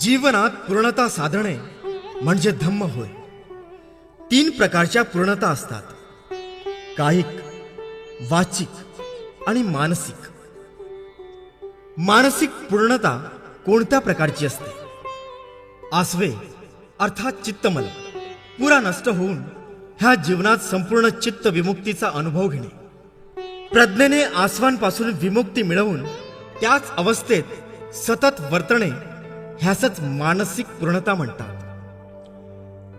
जीवनात पूर्णता साधणे म्हणजे धम्म होय. तीन प्रकारच्या पूर्णता असतात. कायिक वाचिक आणि मानसिक. मानसिक पूर्णता कोणत्या प्रकारची असते? आसवे अर्थात चित्तमल. पुरा नष्ट होऊन ह्या जीवनात संपूर्ण चित्त विमुक्तीचा अनुभव घेणे. प्रज्ञेने आसवांपासून विमुक्ती मिळवून त्याच अवस्थेत सतत वर्तणे ह्यासच मानसिक पूर्णता म्हणतात.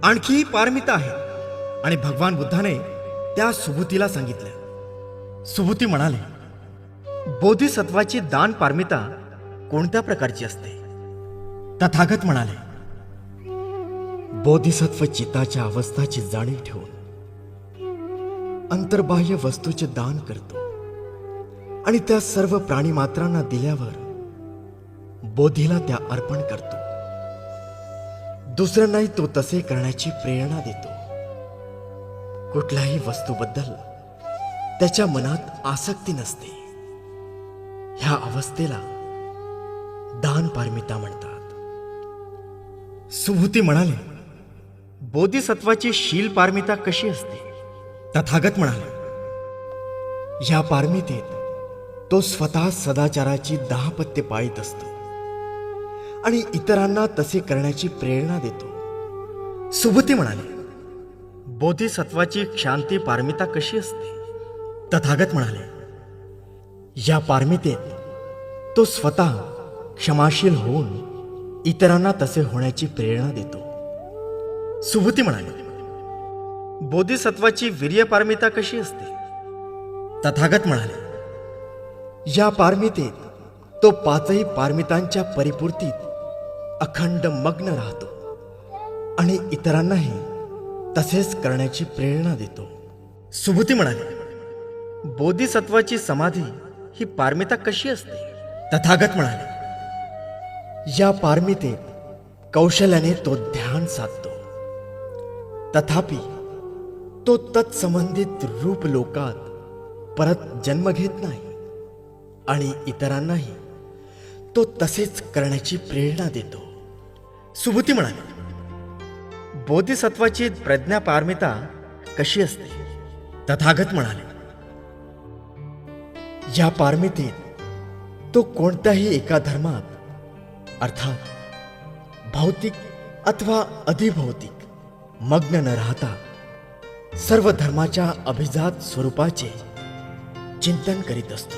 आणखी ही पारमिता आहे. आणि भगवान बुद्धाने त्या सुबुतीला सांगितलं. सुबुती म्हणाले बोधिसत्वाची दान पारमिता कोणत्या प्रकारची असते? तथागत म्हणाले बोधिसत्व चित्ताच्या अवस्थाची जाणीव ठेवून अंतर्बाह्य वस्तूचे दान करतो. आणि त्या सर्व प्राणीमात्रांना दिल्यावर बोधीला त्या अर्पण करतो. दुसऱ्यांनाही तो तसे करण्याची प्रेरणा देतो. कुठल्याही वस्तूबद्दल त्याच्या मनात आसक्ती नसते. ह्या अवस्थेला दान पारमिता म्हणतात. सुभूती म्हणाले बोधिसत्वाची शील पारमिता कशी असते? तथागत म्हणाले ह्या पारमितेत तो स्वतः सदाचाराची दहा पत्ते पाळीत असतो. आणि इतरांना तसे करण्याची प्रेरणा देतो. सुभूती म्हणाले बोधिसत्वाची क्षांती पारमिता कशी असते? तथागत म्हणाले या पारमितेत तो स्वतः क्षमाशील होऊन इतरांना तसे होण्याची प्रेरणा देतो. सुभूती म्हणाले बोधिसत्वाची वीर्य पारमिता कशी असते? तथागत म्हणाले या पारमितेत तो पाचही पारमितांच्या परिपूर्तीत अखंड मग्न राहतो आणि इतरांनाही तसेच करण्याची प्रेरणा देतो. सुभूती म्हणाले बोधिसत्वाची समाधी ही पारमिता कशी असते? तथागत म्हणाले या पारमितेत कौशल्याने तो ध्यान साधतो. तथापि तो तत्संबंधित रूप लोकात परत जन्म घेत नाही आणि इतरांनाही तो तसेच करण्याची प्रेरणा देतो. सुभूती म्हणाले. बोधिसत्वाची प्रज्ञा पारमिता कशी असते? तथागत म्हणाले. या पारमितीत तो कोणत्याही एका धर्मात अर्थात भौतिक अथवा अधिभौतिक मग्न न राहता सर्व धर्माच्या अभिजात स्वरूपाचे चिंतन करीत असतो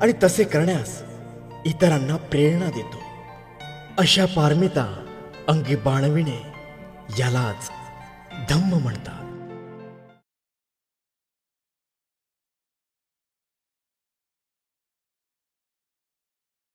आणि तसे करण्यास इतरांना प्रेरणा देतो. अशा पारमिता अंगी बाणविणे यालाच धम्म म्हणतात.